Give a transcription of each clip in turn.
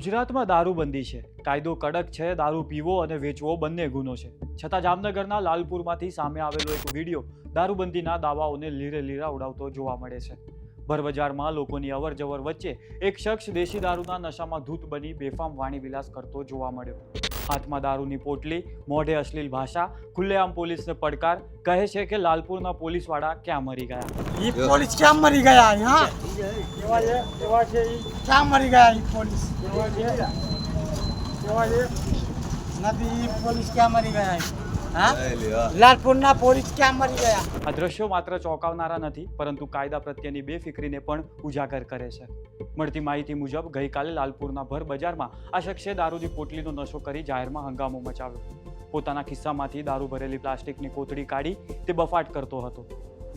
ગુજરાતમાં દારૂબંધી છે. કાયદો કડક છે, દારૂ પીવો અને વેચવો બંને ગુનો છે. છતાં જામનગરના લાલપુરમાંથી સામે આવેલો એક વીડિયો દારૂબંધીના દાવાઓને લીરે લીરા ઉડાવતો જોવા મળે છે. ભરબજારમાં લોકોની અવર જવર વચ્ચે એક શખ્સ દેશી દારૂના નશામાં ધૂત બની બેફામ વાણી વિલાસ કરતો જોવા મળ્યો. હાથમાં દારૂની પોટલી મોઢે અશ્લીલ ભાષા ખુલ્લેઆમ પોલીસને પડકાર કહે છે કે લાલપુરના પોલીસવાળા ક્યાં મરી ગયા? ઈ પોલીસ ક્યાં મરી ગયા હા? કેવા છે? કેવા છે ઈ? ક્યાં મરી ગયા ઈ પોલીસ? કેવા છે? કેવા છે? નથી ઈ પોલીસ ક્યાં મરી ગયા લાલપુરના પોલીસ ક્યાં મરી ગયા? આ દ્રશ્યો માત્ર ચોંકાવનારા નથી પરંતુ કાયદા પ્રત્યેની બેફિકરીને પણ ઉજાગર કરે છે. મળતી માહિતી મુજબ ગઈકાલે લાલપુરના ભર બજારમાં આ શખ્સે દારૂની પોટલીનો નશો કરી જાહેરમાં હંગામો મચાવ્યો. પોતાના ખિસ્સામાંથી દારૂ ભરેલી પ્લાસ્ટિકની કોથળી કાઢી તે બફાટ કરતો હતો.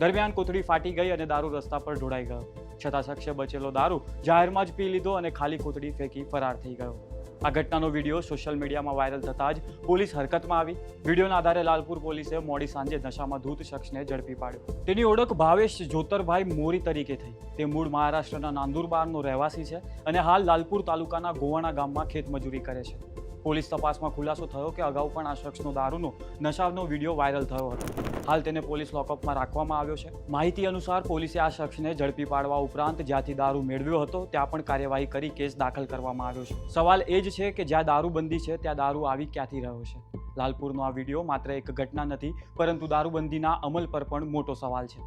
દરમિયાન કોથળી ફાટી ગઈ અને દારૂ રસ્તા પર ઢોળાઈ ગયો. છતાં શખ્સે બચેલો દારૂ જાહેરમાં જ પી લીધો અને ખાલી કોથળી ફેંકી ફરાર થઈ ગયો. આ ઘટનાનો વીડિયો સોશિયલ મીડિયામાં વાયરલ થતાં જ પોલીસ હરકતમાં આવી. વિડીયોના આધારે લાલપુર પોલીસે મોડી સાંજે નશામાં ધૂત શખ્સને ઝડપી પાડ્યો. તેની ઓળખ ભાવેશ જોતરભાઈ મોરી તરીકે થઈ. તે મૂળ મહારાષ્ટ્રના નાંદુરબારનો રહેવાસી છે અને હાલ લાલપુર તાલુકાના ગોવાણા ગામમાં ખેતમજૂરી કરે છે. પોલીસ તપાસમાં ખુલાસો થયો કે અગાઉ પણ આ શખ્સનો દારૂનો, નશાનો વીડિયો વાયરલ થયો હતો. હાલ તેને પોલીસ લોકઅપમાં રાખવામાં આવ્યો છે. માહિતી અનુસાર પોલીસે આ શખ્સને ઝડપી પાડવા ઉપરાંત જ્યાંથી દારૂ મેળવ્યો હતો, ત્યાં પણ કાર્યવાહી કરી કેસ દાખલ કરવામાં આવ્યો છે. સવાલ એ જ છે કે જ્યાં દારૂબંધી છે, ત્યાં દારૂ આવી ક્યાંથી રહ્યો છે? લાલપુરનો આ વીડિયો માત્ર એક ઘટના નથી, પરંતુ દારૂબંધીના અમલ પર પણ મોટો સવાલ છે.